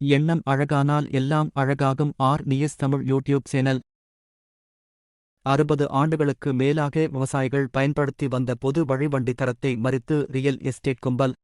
எண்ணம் அழகானால் எல்லாம் அழகாகும் R news Tamil YouTube channel. அறுபது ஆண்டுகளுக்கு மேலாக விவசாயிகள் பயன்படுத்தி வந்த பொது வழிவண்டி தரத்தை மறித்து ரியல் எஸ்டேட் கும்பல்.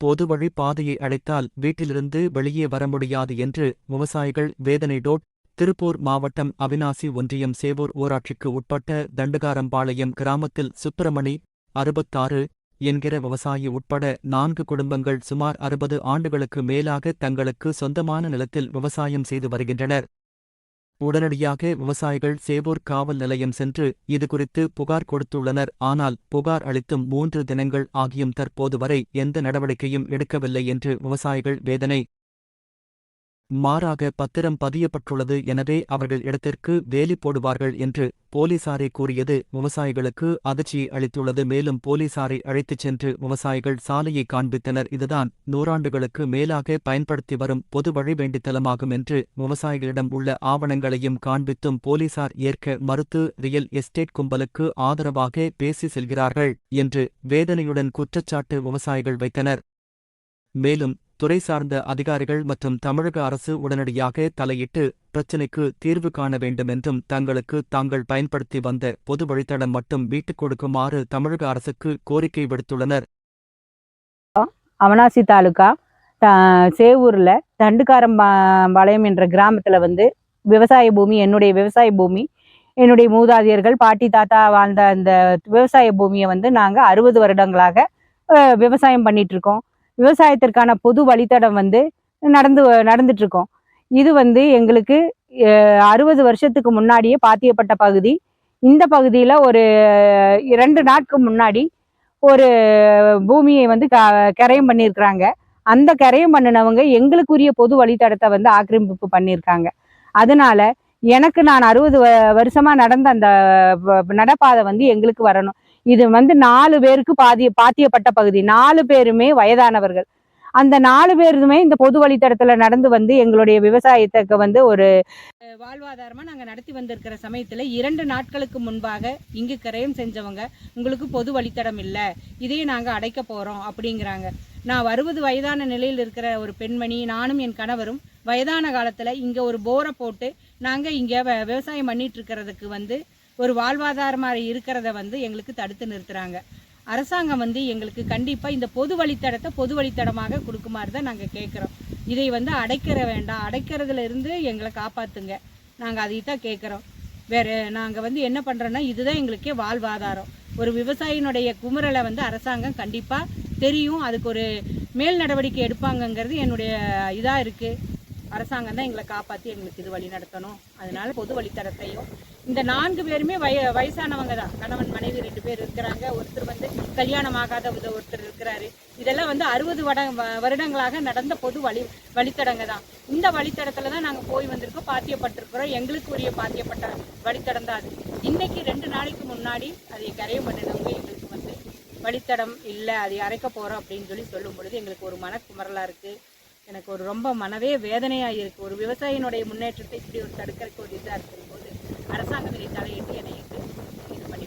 பொது வழி பாதையை அடைத்தால் வீட்டிலிருந்து வெளியே வர முடியாது என்று விவசாயிகள் வேதனை டோட் திருப்பூர் மாவட்டம் அவினாசி ஒன்றியம் சேவூர் ஊராட்சிக்கு உட்பட்ட தண்டுகாரம்பாளையம் கிராமத்தில் சுப்பிரமணி அறுபத்தாறு என்கிற விவசாயி உட்பட நான்கு குடும்பங்கள் சுமார் அறுபது ஆண்டுகளுக்கு மேலாக தங்களுக்கு சொந்தமான நிலத்தில் விவசாயம் செய்து வருகின்றனர். உடனடியாக விவசாயிகள் சேவூர் காவல் நிலையம் சென்று இதுகுறித்து புகார் கொடுத்துள்ளனர். ஆனால் புகார் அளித்தும் மூன்று தினங்கள் ஆகியும் தற்போது வரை எந்த நடவடிக்கையும் எடுக்கவில்லை என்று விவசாயிகள் வேதனை மாறாக பத்திரம் பதியப்பட்டுள்ளது எனவே அவர்கள் இடத்திற்கு வேலி போடுவார்கள் என்று போலீசாரே கூறியது விவசாயிகளுக்கு அதிர்ச்சியை அளித்துள்ளது. மேலும் போலீசாரை அழைத்துச் சென்று விவசாயிகள் சாலையை காண்பித்தனர். இதுதான் நூறாண்டுகளுக்கு மேலாக பயன்படுத்தி வரும் பொது வழி வேண்டித்தலமாகும் என்று விவசாயிகளிடம் உள்ள ஆவணங்களையும் காண்பித்தும் போலீசார் ஏற்க மறுத்து ரியல் எஸ்டேட் கும்பலுக்கு ஆதரவாக பேசி செல்கிறார்கள் என்று வேதனையுடன் குற்றச்சாட்டு விவசாயிகள் வைத்தனர். மேலும் துறை சார்ந்த அதிகாரிகள் மற்றும் தமிழக அரசு உடனடியாக தலையிட்டு பிரச்சினைக்கு தீர்வு காண வேண்டும் என்றும் தங்களுக்கு தாங்கள் பயன்படுத்தி வந்த பொது வழித்தடம் மட்டும் மீட்டுக் கொடுக்குமாறு தமிழக அரசுக்கு கோரிக்கை விடுத்துள்ளனர். அவனாசி தாலுகா த- சேவூர்ல தண்டுக்காரம் வளையம் என்ற கிராமத்துல வந்து விவசாய பூமி என்னுடைய விவசாய பூமி என்னுடைய மூதாதையர்கள் பாட்டி தாத்தா வாழ்ந்த அந்த விவசாய பூமியை வந்து நாங்க அறுபது வருடங்களாக அஹ், விவசாயம் பண்ணிட்டு இருக்கோம். விவசாயத்திற்கான பொது வழித்தடம் வந்து நடந்து நடந்துட்டு இருக்கோம் இது வந்து எங்களுக்கு அறுபது வருஷத்துக்கு முன்னாடியே பாத்தியப்பட்ட பகுதி. இந்த பகுதியில் ஒரு இரண்டு நாட்கு முன்னாடி ஒரு பூமியை வந்து க- கரையம் பண்ணியிருக்கிறாங்க. அந்த கரையம் பண்ணினவங்க எங்களுக்குரிய பொது வழித்தடத்தை வந்து ஆக்கிரமிப்பு பண்ணியிருக்காங்க. அதனால எனக்கு நான் அறுபது வருஷமா நடந்த அந்த நடப்பாதை வந்து எங்களுக்கு வரணும். இது வந்து நாலு பேருக்கு பாதிய பாத்தியப்பட்ட பகுதி. நாலு பேருமே வயதானவர்கள். அந்த நாலு பேருமே இந்த பொது வழித்தடத்துல நடந்து வந்து எங்களுடைய விவசாயத்துக்கு வந்து ஒரு வாழ்வாதாரமா நாங்க நடத்தி வந்திருக்கிற சமயத்துல இரண்டு நாட்களுக்கு முன்பாக இங்கு கிரயம் செஞ்சவங்க உங்களுக்கு பொது வழித்தடம் இல்ல. இதையும் நாங்க அடைக்க போறோம் அப்படிங்கிறாங்க. நான் அறுபது வயதான நிலையில் இருக்கிற ஒரு பெண்மணி நானும் என் கணவரும் வயதான காலத்துல இங்க ஒரு போரை போட்டு நாங்க இங்க வ- விவசாயம் பண்ணிட்டு இருக்கிறதுக்கு வந்து ஒரு வாழ்வாதாரமாக இருக்கிறத வந்து எங்களுக்கு தடுத்து நிறுத்துகிறாங்க அரசாங்கம் வந்து எங்களுக்கு கண்டிப்பாக இந்த பொது வழித்தடத்தை பொது வழித்தடமாக கொடுக்குமாறு தான் நாங்கள் கேட்குறோம் இதை வந்து அடைக்கிற வேண்டாம். அடைக்கிறதுல இருந்து எங்களை காப்பாற்றுங்க நாங்கள் அதை தான் கேட்குறோம் வேறு நாங்கள் வந்து என்ன பண்ணுறோன்னா இதுதான் எங்களுக்கே வாழ்வாதாரம். ஒரு விவசாயினுடைய குமுறலை வந்து அரசாங்கம் கண்டிப்பாக தெரியும். அதுக்கு ஒரு மேல் நடவடிக்கை எடுப்பாங்கங்கிறது என்னுடைய இதாக இருக்குது அரசாங்கம் தான் எங்களை காப்பாற்றி எங்களுக்கு இது வழி நடத்தணும். அதனால பொது வழித்தடத்தையும் இந்த நான்கு பேருமே வய வயசானவங்க தான். கணவன் மனைவி ரெண்டு பேர் இருக்கிறாங்க. ஒருத்தர் வந்து கல்யாணம் ஆகாத ஒருத்தர் இருக்கிறாரு. இதெல்லாம் வந்து அறுபது வட வ- வருடங்களாக நடந்த பொது வழி வழித்தடங்க தான். இந்த வழித்தடத்துல தான் நாங்கள் போய் வந்திருக்கோம் பாத்தியப்பட்டிருக்கிறோம். எங்களுக்கு உரிய பாத்தியப்பட்ட வழித்தடம் தான் அது. இன்னைக்கு ரெண்டு நாளைக்கு முன்னாடி அதை கரையம் பண்ணினவங்க எங்களுக்கு வந்து வழித்தடம் இல்லை அதை அரைக்க போகிறோம் அப்படின்னு சொல்லி சொல்லும் பொழுது எங்களுக்கு ஒரு மனக்குமரலாக இருக்குது எனக்கு ஒரு ரொம்ப மனவே வேதனையாக இருக்குது ஒரு விவசாயினுடைய முன்னேற்றத்தை இப்படி ஒரு தடுக்கிறதுக்கு ஒரு இதாக இருக்கும்போது அரசாங்கம் இதை தலையிட்டு என்னை இது இது பண்ணி